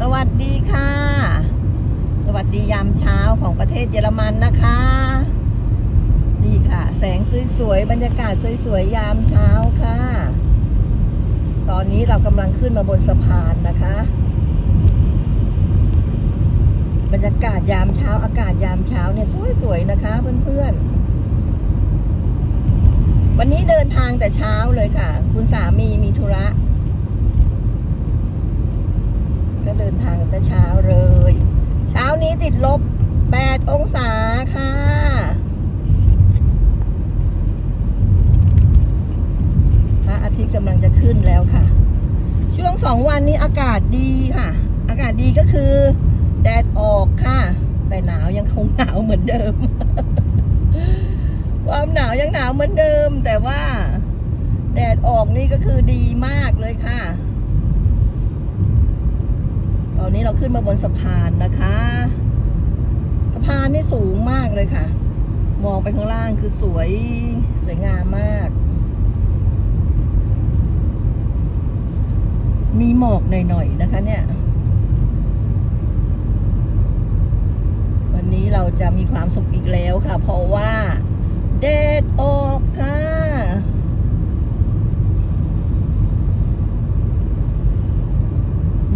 สวัสดีค่ะ สวัสดียามเช้าของประเทศเยอรมันนะคะนี่ค่ะ แสงสวยๆ บรรยากาศสวยๆ ยามเช้าค่ะ ตอนนี้เรากำลังขึ้นมาบนสะพานนะคะ บรรยากาศยามเช้าอากาศยามเช้าเนี่ยสวยๆ นะคะเพื่อนๆวันนี้เดินทางแต่เช้าเลยค่ะ คุณสามีมีธุระ ก็เดินทางแต่เช้าเลย เช้านี้ติดลบ 8 องศาค่ะ พระอาทิตย์กำลังจะขึ้นแล้วค่ะ ช่วงสองวันนี้อากาศดีค่ะ อากาศดีก็คือ แดดออกค่ะ แต่หนาวยังคงหนาวเหมือนเดิม ความหนาวยังหนาวเหมือนเดิม แต่ว่า แดดออกนี่ก็คือดีมากเลยค่ะ นี้เราขึ้นมาบนสะพานนะคะ สะพานนี่สูงมากเลยค่ะ มองไปข้างล่างคือสวยสวยงามมาก มีหมอกหน่อยๆนะคะเนี่ย วันนี้เราจะมีความสุขอีกแล้วค่ะ เพราะว่าแดดออกค่ะ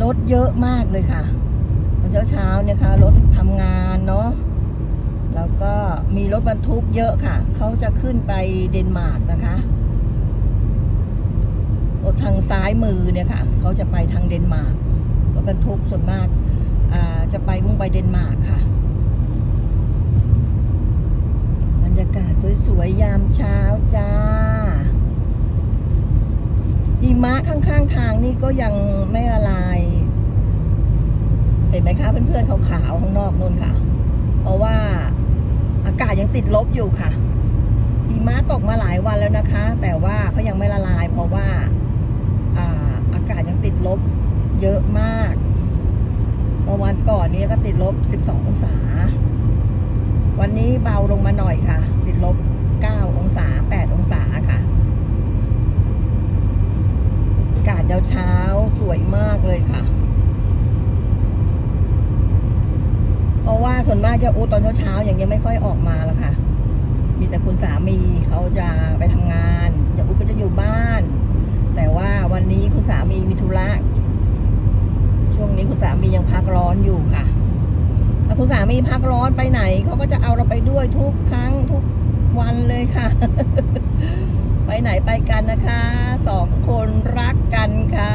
รถ เยอะมากเลยค่ะตอนเช้าเช้าๆเนี่ยค่ะรถทำงานเนาะแล้วก็มีรถบรรทุกเยอะค่ะ เขาจะขึ้นไปเดนมาร์กนะคะรถทางซ้ายมือเนี่ยค่ะ เขาจะไปทางเดนมาร์กรถบรรทุกส่วนมากาจะไปมุ่งไปเดนมาร์กค่ะบรรยากาศสวยๆยามเช้าจ้าหิมะข้างๆทางนี่ก็ยังไม่ละลาย เห็นไหมคะเพื่อนๆขาวๆข้างนอกนู่นค่ะ เพราะว่าอากาศยังติดลบอยู่ค่ะหิมะตกมาหลายวันแล้วนะคะ แต่ว่าเขายังไม่ละลาย เพราะว่าอ่าอากาศยังติดลบเยอะมากเมื่อวันก่อนนี้ก็ติดลบ 12 องศา วันนี้เบาลงมาหน่อยค่ะ ติดลบ 9 องศา 8 องศาค่ะ อากาศยาวเช้าสวยมากเลยค่ะ เพราะว่า ส่วนมากจะอูตอนเช้าๆอย่างเงี้ยไม่ค่อยออกมาแล้วค่ะ มีแต่คุณสามีเขาจะไปทำงานอย่าอูก็จะอยู่บ้าน แต่ว่าวันนี้คุณสามีมีธุระช่วงนี้คุณสามียังพักร้อนอยู่ค่ะถ้าคุณสามีพักร้อนไปไหนเขาก็จะเอาเราไปด้วยทุกครั้งทุกวันเลยค่ะ ไปไหนไปกันนะคะสองคนรักกันค่ะ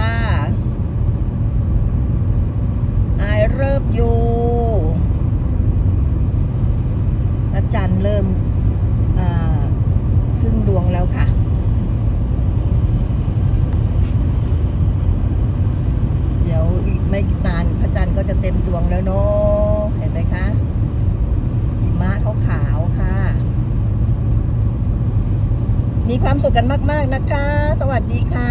I love you พระจันทร์เริ่มอ่าครึ่งดวงแล้วค่ะ เดี๋ยวอีกไม่นานพระ จันทร์ก็จะเต็มดวงแล้วเนาะเห็นไหมคะหิมะขาวค่ะ มีความสุขกันมาก ๆนะคะ สวัสดีค่ะ